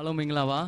အားလုံးမင်္ဂလာပါ